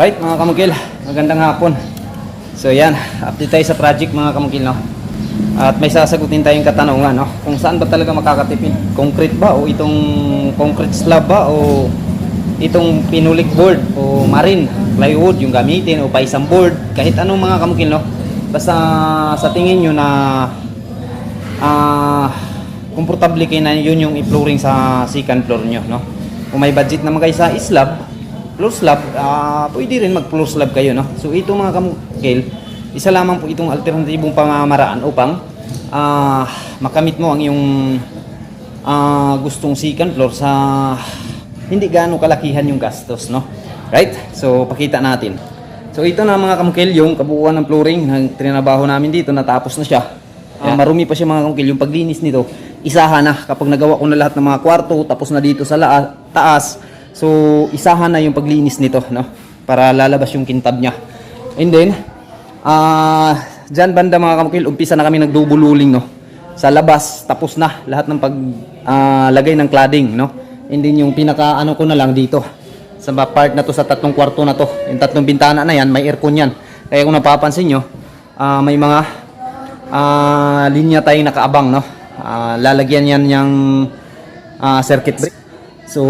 Right, mga kamukil, magandang hapon. So yan, update tayo sa project mga kamukil, no? At may sasagutin tayong katanungan, no? Kung saan ba talaga makakatipid? Concrete ba o itong concrete slab ba o itong pinulik board o marine, plywood yung gamitin o pa isang board, kahit anong mga kamukil, no? Basta sa tingin nyo na ah komportable kayo na yun yung i-flooring sa second floor nyo, no? Kung may budget naman kayo sa slab, floor slab, ah pwede rin mag floor slab kayo, no? So ito mga kamukil, isa lamang po itong alternatibong pamamaraan upang ah makamit mo ang iyong ah gustong second floor sa hindi gaano kalakihan yung gastos, no? Right? So pakita natin. So ito na mga kamukil, yung kabuuan ng flooring na trinabaho namin dito, natapos na siya. Ah, marumi pa siya mga kamukil, yung paglinis nito, isahan na kapag nagawa ko na lahat ng mga kwarto, tapos na dito sa laa- taas. So isahan na yung paglinis nito, no? Para lalabas yung kintab niya. And then, ah, dyan banda mga kamukil, umpisa na kami nagdubululing, no? Sa labas, tapos na lahat ng paglagay ng cladding, no? And then yung pinaka ano ko na lang dito, sa part na to sa tatlong kwarto na to, yung tatlong bintana na yan, may aircon yan. Kaya kung napapansin nyo, ah, may mga ah, linya tayong nakaabang, no? Ah, lalagyan yan yung ah, circuit breaker. So,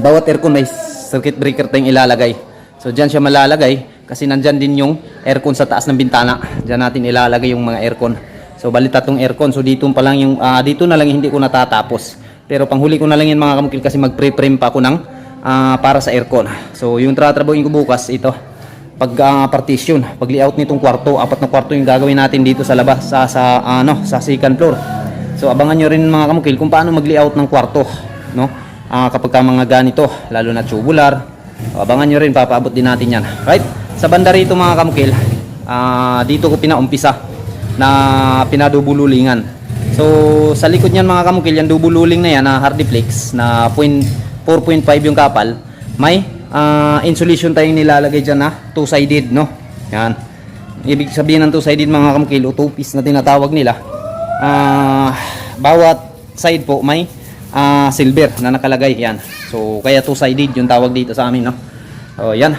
bawat aircon may circuit breaker tayong ilalagay. So, dyan siya malalagay kasi nandyan din yung aircon sa taas ng bintana. Dyan natin ilalagay yung mga aircon. So, bali tatlong aircon. So, dito pa lang yung, ah, dito na lang hindi ko natatapos. Pero panghuli ko na lang yan mga kamukil kasi mag-pre-frame pa ako ng ah, para sa aircon. So, yung tratrabahin ko bukas, ito pag ah, partition, pag layout nitong kwarto, apat na kwarto yung gagawin natin dito sa labas sa sa ano, sa second floor. So abangan nyo rin mga kamukil kung paano mag-layout ng kwarto, no? Ah, kapag ka mga ganito, lalo na tubular. Abangan nyo rin, papaabot din natin 'yan. Right? Sa banda rito mga kamukil, ah, dito ko pinaumpisa na pinadubululingan. So sa likod niyan mga kamukil, yan dubululing na yan na hardiplex na point- 4.5 yung kapal, may ah, insulation tayong nilalagay dyan na two-sided, no? Yan. Ibig sabihin ng two-sided mga kamukil, two-piece na tinatawag nila. Ah, bawat side po may ah, silver na nakalagay. Yan. So, kaya two-sided yung tawag dito sa amin, no? So, yan.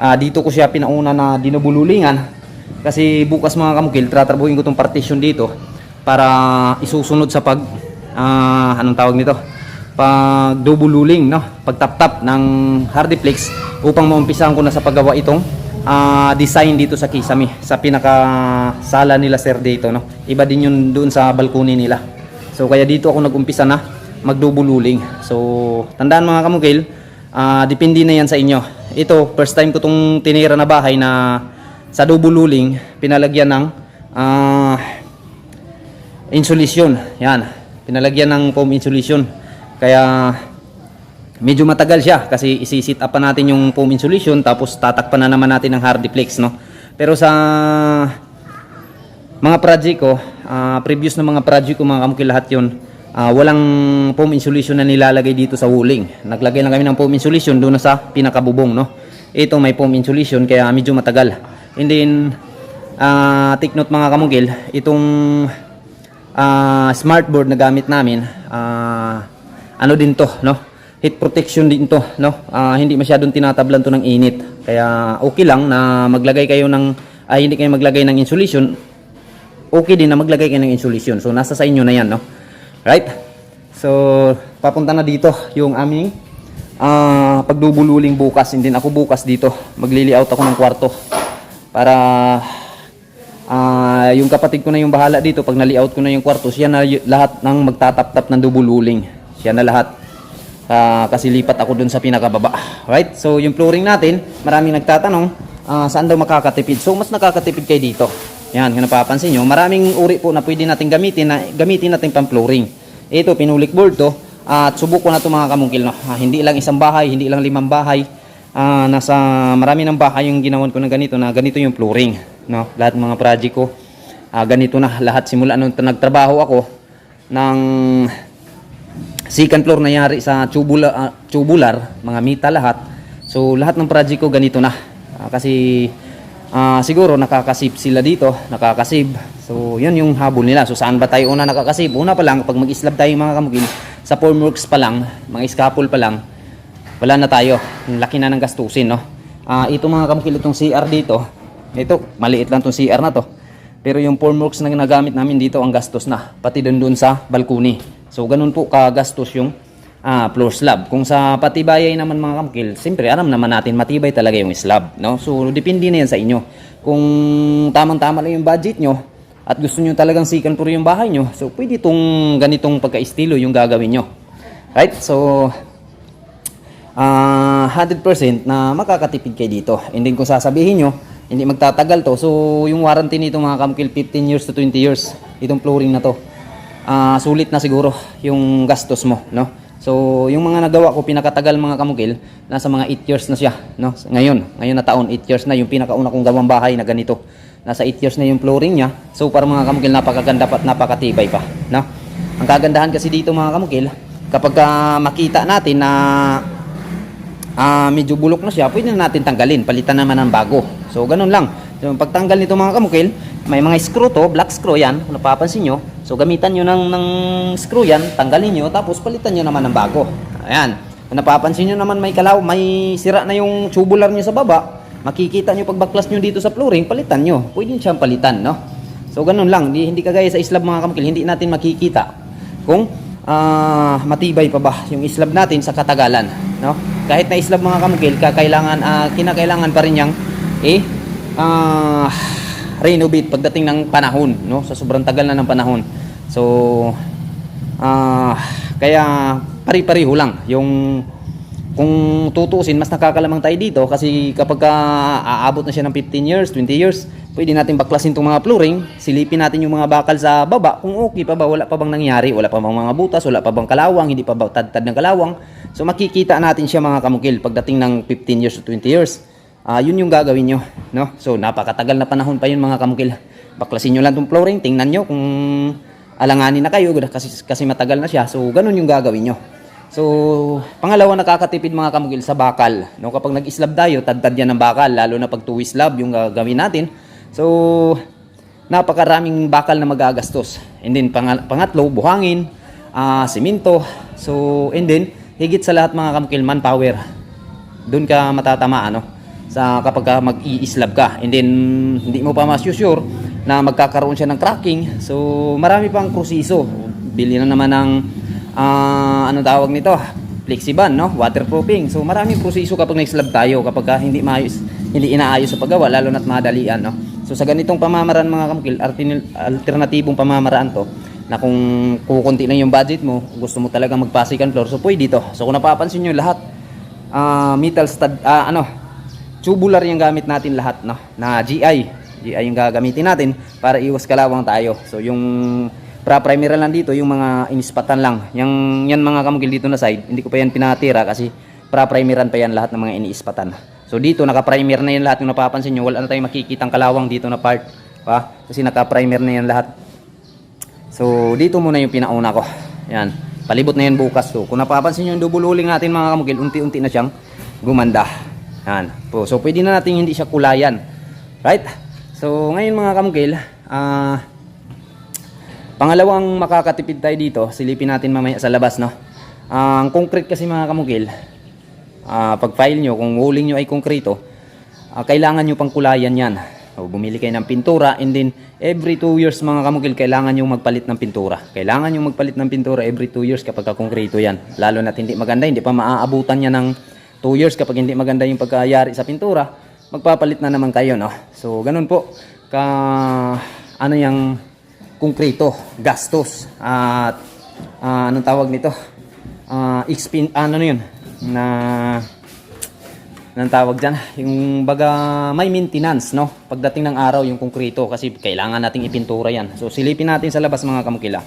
Ah, dito ko siya pinauna na dinubululingan. Kasi bukas mga kamukil, tratrabuhin ko tong partition dito para isusunod sa pag ah, anong tawag nito? pag dubululing no pagtap-tap ng hardiplex upang maumpisahan ko na sa paggawa itong ah, design dito sa Kisame sa pinaka sala nila sir dito no iba din yun doon sa balkoni nila so kaya dito ako nagumpisa na magdubululing so tandaan mga kamukil ah, depende na yan sa inyo ito first time ko tong tinira na bahay na sa dubululing pinalagyan ng ah, insulation. Yan. Pinalagyan ng foam insulation. Kaya medyo matagal siya kasi isi-sit up pa natin yung foam insulation tapos tatakpan na naman natin ng hardiplex, no? Pero sa mga project ko, ah, previous na mga project ko mga kamukil lahat yun, ah, walang foam insulation na nilalagay dito sa wuling. Naglagay lang kami ng foam insulation doon sa pinakabubong, no? Ito may foam insulation kaya medyo matagal. And then, ah, take note mga kamukil, itong ah, smartboard na gamit namin, ah, ano din to, no? Heat protection din to, no? Ah, hindi masyadong tinatablan to ng init. Kaya okay lang na maglagay kayo ng, ay hindi kayo maglagay ng insulation, okay din na maglagay kayo ng insulation. So, nasa sa inyo na yan, no? Right? So, papunta na dito yung aming ah, pagdubululing bukas. Hindi ako bukas dito. Magli-layout ako ng kwarto. Para ah, yung kapatid ko na yung bahala dito. Pag na-layout ko na yung kwarto, siya na lahat ng magtatap-tap ng dubululing. Siya na lahat. Ah, kasi lipat ako dun sa pinakababa. Right? So, yung flooring natin, maraming nagtatanong, ah, saan daw makakatipid? So, mas nakakatipid kayo dito. Yan, kung napapansin nyo, maraming uri po na pwede natin gamitin na gamitin natin pang flooring. Ito, pinulik board to. At subuko na to mga kamungkil. No? Ah, hindi lang isang bahay, hindi lang limang bahay. Ah, nasa marami ng bahay yung ginawan ko na ganito na ganito yung flooring. No? Lahat ng mga project ko, ah, ganito na lahat. Simula nung nagtrabaho ako ng second floor nangyari sa tubular, ah, tubular mga mita lahat. So lahat ng project ko ganito na. Ah, kasi ah, siguro nakakasip sila dito, nakakasip. So yun yung habol nila. So saan ba tayo una nakakasip? Una pa lang pag mag-slab tayo mga kamugil, sa formworks pa lang, mga scaffold pa lang, wala na tayo. Laki na ng gastusin, no? Ah, ito mga kamukil, itong CR dito, ito, maliit lang itong CR na to. Pero yung formworks na ginagamit namin dito, ang gastos na. Pati dun dun sa balkoni. So, ganun po kagastos yung ah, floor slab. Kung sa patibayay naman mga kamukil, siyempre alam naman natin matibay talaga yung slab, no? So, depende na yan sa inyo. Kung tamang-tama lang yung budget nyo, at gusto nyo talagang sikan puro yung bahay nyo, so pwede itong ganitong pagka-estilo yung gagawin nyo. Right? So, ah 100% na makakatipid kayo dito. And then kung sasabihin nyo, hindi magtatagal to. So, yung warranty nito mga kamkil, 15 years to 20 years. Itong flooring na to. Ah, sulit na siguro yung gastos mo, no? So, yung mga nagawa ko, pinakatagal mga kamukil, nasa mga 8 years na siya, no? Ngayon, ngayon na taon, 8 years na yung pinakauna kong gawang bahay na ganito. Nasa 8 years na yung flooring niya. So, para mga kamukil, napakaganda pa at napakatibay pa, no? Ang kagandahan kasi dito mga kamukil, kapag ah, makita natin na ah medyo bulok na siya, pwede na natin tanggalin, palitan naman ng bago. So, ganun lang. So, pagtanggal nito mga kamukil, may mga screw to, black screw yan, kung napapansin nyo. So, gamitan nyo ng, ng screw yan, tanggalin nyo, tapos palitan nyo naman ng bago. Ayan. Kung napapansin nyo naman may kalaw, may sira na yung tubular nyo sa baba, makikita nyo pag baklas nyo dito sa flooring, palitan nyo. Pwede nyo siyang palitan, no? So, ganun lang. Hindi, hindi kagaya sa islab mga kamukil, hindi natin makikita kung ah, matibay pa ba yung islab natin sa katagalan, no? Kahit na islab mga kamukil, kakailangan ah, kinakailangan pa rin yang eh ah, renovate pagdating ng panahon, no? Sa sobrang tagal na ng panahon. So ah, kaya pari-pariho lang yung kung tutusin, mas nakakalamang tayo dito kasi kapag ka aabot na siya ng 15 years, 20 years, pwede natin baklasin itong mga flooring, silipin natin yung mga bakal sa baba, kung okay pa ba, wala pa bang nangyari, wala pa bang mga butas, wala pa bang kalawang, hindi pa ba tad-tad ng kalawang. So makikita natin siya mga kamukil pagdating ng 15 years to 20 years. Ah, yun yung gagawin nyo, no? So napakatagal na panahon pa yun mga kamukil. Baklasin nyo lang itong flooring, tingnan nyo kung alanganin na kayo kasi, kasi matagal na siya. So ganun yung gagawin nyo. So, pangalawa nakakatipid mga kamugil sa bakal. No, kapag nag-islab tayo, tad-tad yan ng bakal, lalo na pag two slab yung gagawin natin. So, napakaraming bakal na magagastos. And then pang- pangatlo, buhangin, ah, simento. So, and then higit sa lahat mga kamugil manpower. Doon ka matatama ano sa kapag ka mag-i-slab ka. And then hindi mo pa masyusure na magkakaroon siya ng cracking. So, marami pang proseso. Bili na naman ng ah ano tawag nito? Flexiban, no? Waterproofing. So maraming proseso kapag nag-slab tayo kapag ka hindi maayos, hindi inaayos sa paggawa lalo na't madalian, no? So sa ganitong pamamaraan mga kamukil, alternatibong pamamaraan to na kung kukunti lang yung budget mo, gusto mo talaga magpasikan floor, so pwede dito. So kung napapansin nyo lahat, ah metal stud, ah, ano, tubular yung gamit natin lahat, no? Na GI. GI yung gagamitin natin para iwas kalawang tayo. So yung pra-primer lang dito, yung mga inispatan lang. Yung yan mga kamugil dito na side, hindi ko pa yan pinatira kasi pra-primeran pa yan lahat ng mga iniispatan. So dito naka-primer na yan lahat yung napapansin nyo, wala na tayong makikitang kalawang dito na part, pa? Kasi naka-primer na yan lahat. So dito muna yung pinauna ko. Yan. Palibot na yan bukas to. Kung napapansin nyo yung double natin mga kamugil, unti-unti na siyang gumanda. Yan. Po. So pwede na natin hindi siya kulayan. Right? So ngayon mga kamugil, ah Pangalawang makakatipid tayo dito, silipin natin mamaya sa labas, no? Ang concrete kasi mga kamukil, ah, pag file nyo, kung huling nyo ay konkreto, ah, kailangan nyo pang kulayan yan. O, bumili kayo ng pintura and then every 2 years mga kamukil, kailangan nyo magpalit ng pintura. Kailangan nyo magpalit ng pintura every 2 years kapag konkreto yan. Lalo na hindi maganda, hindi pa maaabutan niya ng 2 years kapag hindi maganda yung pagkayari sa pintura, magpapalit na naman kayo, no? So, ganun po. Ka, ano yung konkreto, gastos, at ah, anong tawag nito? Ah, expin, ano na yun? Na, anong tawag dyan? Yung baga, may maintenance, no? Pagdating ng araw, yung konkreto, kasi kailangan nating ipintura yan. So, silipin natin sa labas mga kamukila.